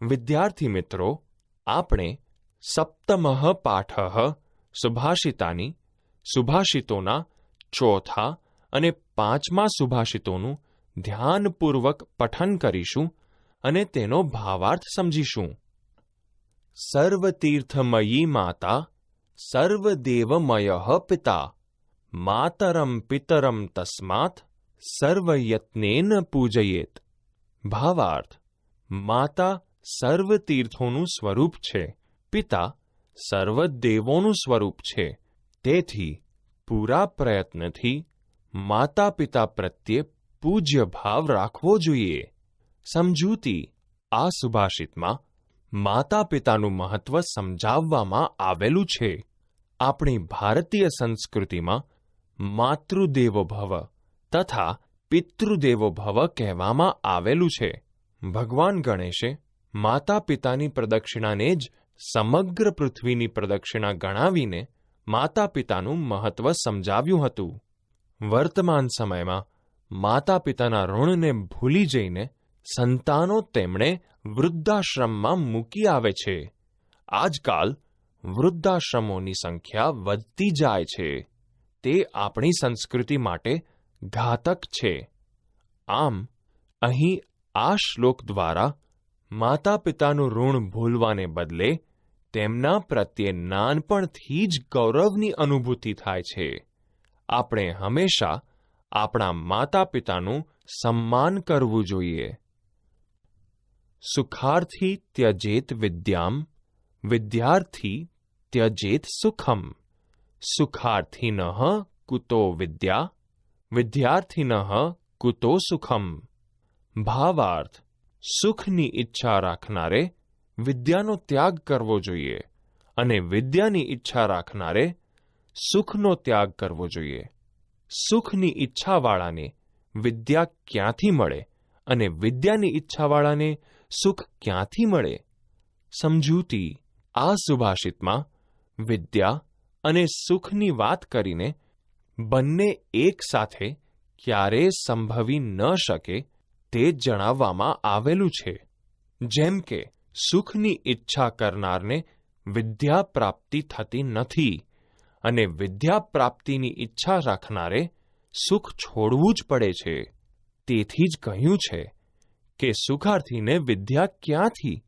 વિદ્યાર્થી મિત્રો, આપણે સપ્તમઃ પાઠ સુભાષિતાની સુભાષિતોના ચોથા અને પાંચમા સુભાષિતોનું ધ્યાનપૂર્વક પઠન કરીશું અને તેનો ભાવાર્થ સમજીશું. સર્વતીર્થમયી માતા, સર્વદેવમય પિતા, માતરમ પિતરમ તસ્માત, સર્વયત્નેન પૂજયેત. ભાવાર્થ, માતા સર્વ તીર્થોનું સ્વરૂપ છે. પિતા સર્વ દેવોનું સ્વરૂપ છે. તેથી પૂરા પ્રયત્નથી માતા પિતા પ્રત્યે પૂજ્ય ભાવ રાખવો જોઈએ. સમજૂતી આ સુભાષિતમાં માતા પિતાનું મહત્વ સમજાવવામાં આવેલું છે. આપણી ભારતીય સંસ્કૃતિમાં માતૃદેવો ભવ તથા પિતૃદેવો ભવ કહેવામાં આવેલું છે. ભગવાન ગણેશે માતા પિતાની પ્રદક્ષિણાને જ સમગ્ર પૃથ્વીની પ્રદક્ષિણા ગણાવીને માતા પિતાનું મહત્વ સમજાવ્યું હતું. વર્તમાન સમયમાં માતા પિતાના ઋણને ભૂલી જઈને સંતાનો તેમણે વૃદ્ધાશ્રમમાં મૂકી આવે છે. આજકાલ વૃદ્ધાશ્રમોની સંખ્યા વધતી જાય છે. તે આપણી સંસ્કૃતિ માટે ઘાતક છે. આમ, અહીં આ શ્લોક દ્વારા માતા પિતાનું ઋણ ભૂલવાને બદલે તેમના પ્રત્યે નાનપણથી જ ગૌરવની અનુભૂતિ થાય છે. આપણે હંમેશા આપણા માતા પિતાનું સન્માન કરવું જોઈએ. સુખાર્થી ત્યજેત વિદ્યામ, વિદ્યાર્થી ત્યજેત સુખમ. સુખાર્થિન કુતો વિદ્યા, વિદ્યાર્થિન કુતો સુખમ. ભાવાર્થ સુખની ઈચ્છા રાખનારે વિદ્યાનો ત્યાગ કરવો જોઈએ અને વિદ્યાની ઈચ્છા રાખનારે સુખનો ત્યાગ કરવો જોઈએ. સુખની ઈચ્છાવાળાને વિદ્યા ક્યાંથી મળે અને વિદ્યાની ઈચ્છાવાળાને સુખ ક્યાંથી મળે? સમજૂતી આ સુભાષિતમાં વિદ્યા અને સુખની વાત કરીને બંને એક સાથે ક્યારેય સંભવી ન શકે તે જણાવવામાં આવેલું છે. જેમ કે, સુખની ઈચ્છા કરનારને વિદ્યા પ્રાપ્તિ થતી નથી અને વિદ્યા પ્રાપ્તિની ઈચ્છા રાખનારે સુખ છોડવું જ પડે છે. તેથી જ કહ્યું છે કે સુખાર્થીને વિદ્યા ક્યાંથી?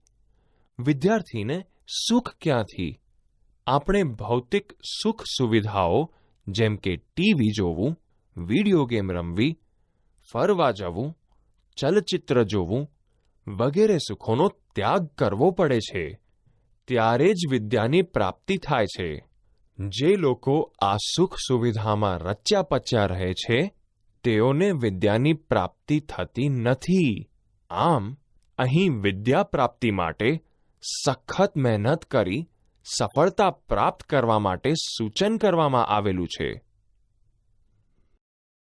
વિદ્યાર્થીને સુખ ક્યાંથી? આપણે ભૌતિક સુખ સુવિધાઓ જેમ કે ટીવી જોવું, વિડિયો ગેમ રમવી, ફરવા જવું ચલચિત્ર જોવું, વગેરે સુખોનો ત્યાગ કરવો પડે છે. ત્યારે જ વિદ્યાની પ્રાપ્તિ થાય છે. જે લોકો આ સુખ સુવિધામાં રચ્યા પચ્યા રહે છે, તેઓને વિદ્યાની પ્રાપ્તિ થતી નથી. આમ, અહીં વિદ્યા પ્રાપ્તિ માટે સખત મહેનત કરી સફળતા પ્રાપ્ત કરવા માટે સૂચન કરવામાં આવેલું છે.